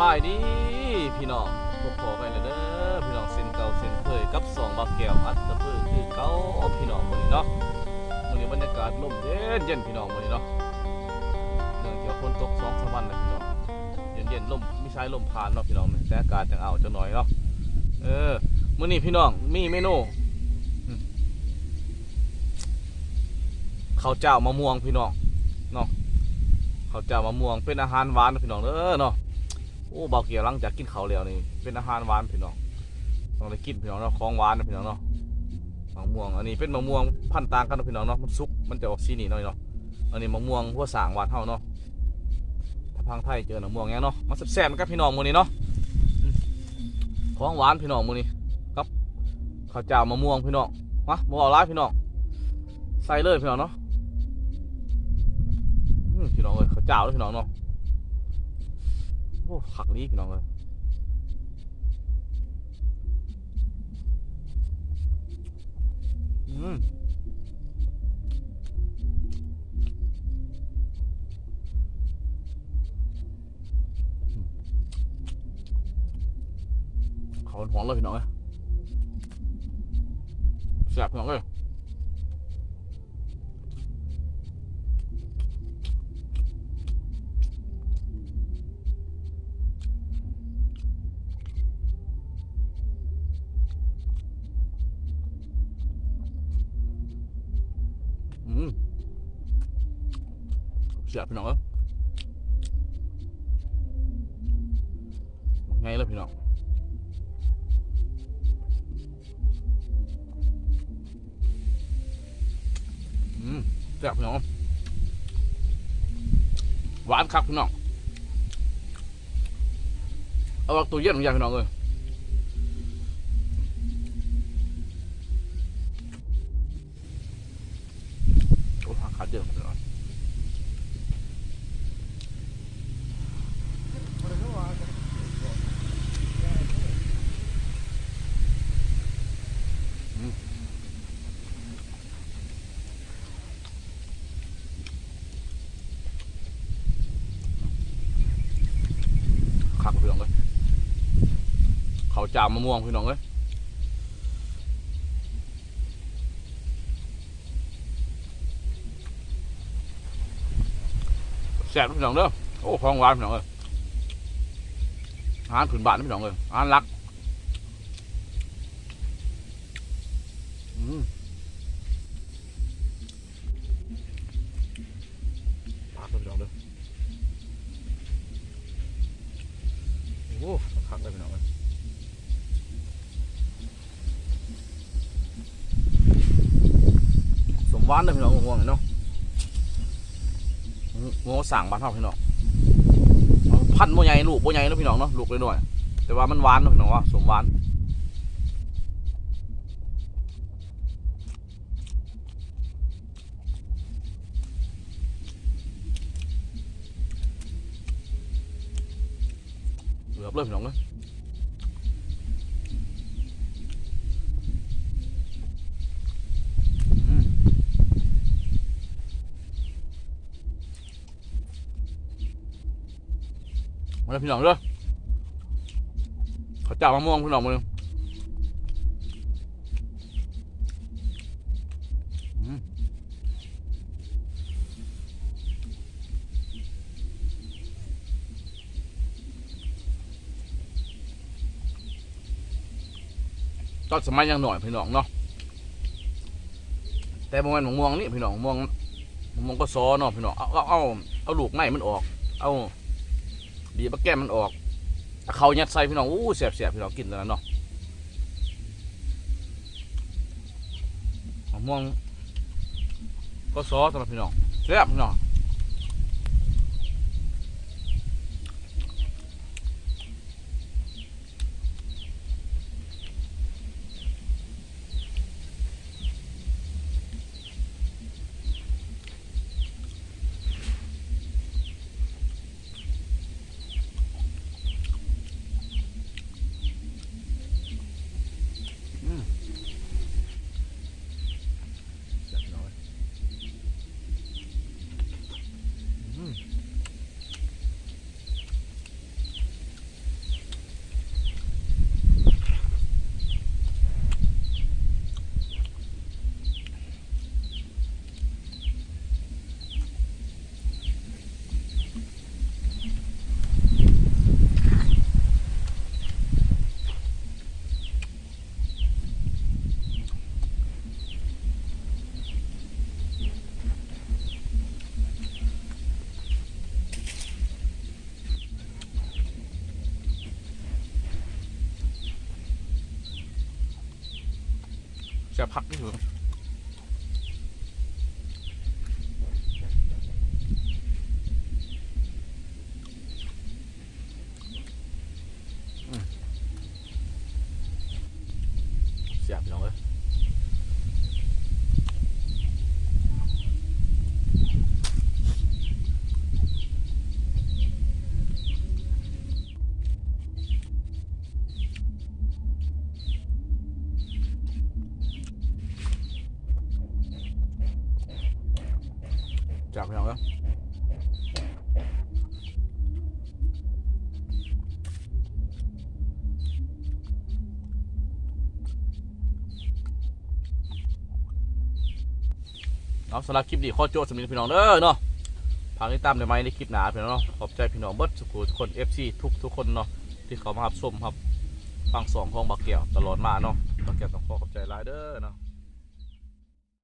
บายดีพี่น้องพบพอกันแล้วเด้อพี่น้องเส้นเก่าเส้นเคยกับสองบาแก้วอัตตะพือคือเก่าพี่น้องมื้อนี้เนาะมื้อนี้บรรยากาศลมเย็นเย็นพี่น้องมื้อนี้เนาะเนื่องจากฝนตก2 3วันแล้วพี่น้องเย็นเย็นลมไมีสายลมผ่านเนาะพี่น้องแต่อากาศจังเอาจังหน่อยเนาะเออมื้อนี้พี่น้องมีเมนูข้าวเจ้ามะม่วงพี่น้องเนาะข้าวเจ้ามะม่วงเป็นอาหารหวานพี่น้องเด้อเนาะ โอ้เบาเกียวหลังจากกินข้าวแล้วนี่เป็นอาหารหวานพี่น้องต้องได้กินพี่น้องเนาะของหวานนะพี่น้องเนาะมะม่วงอันนี้เป็นมะม่วงพันธุ์ต่างกันนะพี่น้องเนาะมันสุกมันจะออกสีนี่หน่อยเนาะอันนี้มะม่วงหัวสางหวานเท่าเนาะถ้าพังไทยเจอมะม่วงแง่เนาะมันแซ่บๆมือนกับพี่น้องมื้อนี้เนาะอืมของหวานพี่น้องมื้อนี้ครับข้าวเจ้ามะม่วงพี่น้องมาบ่เอาหลายพี่น้องใส่เลยพี่น้องเนาะอืมพี่น้องเอ้ยข้าวเจ้าเด้อพี่น้องเนาะ โอ้ขักลีพี่น้องเลยอืมเขาหอมเลยพี่น้องเลยแซ่บพี่น้องเลย อืมแซ่บพี่น้องเลยไงเลยพี่น้องอืมแซ่บพี่น้องหวานคักพี่น้องเอาตัวเย็นของยายพี่น้องเลยโอ้ขาดเยอะพี่น้อง คักพี่น้องเลยเขาจามมะม่วงพี่น้องเลยแซ่บพี่น้องเด้อโอ้ของหวานพี่น้องเลยอาหารผืนบ้านพี่น้องเลยอาหารรักอืมปากเลยพี่น้องเด้อโอ้คักเลยพี่น้องเลยสม หวานเลยพี่น้องม่วงเนาะงัวสั่งบ้านเฮาพี่น้องพันธุ์บ่ใหญ่ลูกบ่ใหญ่เนาะพี่น้องเนาะลูกเลยหน่อยแต่ว่ามันหวานเนาะพี่น้องว่าสมหวานเหลือบเลยพี่น้องเลยอืม มาเลยพี่น้องเด้อเขาเจ้ามะม่วงพี่น้องมืออืมตอนสมัยยังหน่อยพี่น้องเนาะแต่บางวันมะม่วงนี่พี่น้องมะม่วงมะม่วงก็ซอเนาะพี่น้องเอาเอาเอาเอาลูกไม้มันออก เอา ดีบะแก้มมันออกเอาเขายัดใส่พี่น้องอู้เสียบเสียบพี่น้องกินตอนนั้นเนาะมะม่วงก็ซอสำหรับพี่น้องเสียบพี่น้อง จะพักที่สุด จับพี่น้องเอ้ยเอาสำหรับคลิปนี้ข้อโจ้สำหรับพี่น้องเด้อเนาะพากติดตามได้ไหมในคลิปหนาพี่น้องเนาะขอบใจพี่น้องเบิร์ดสุขุทุกคน FC ทุกทุกคนเนาะที่เขามารับชมครับฟังสองของบักเกี่ยวตลอดมาเนาะบักเกี่ยวต้องขอขอบใจหลายเด้อเนาะ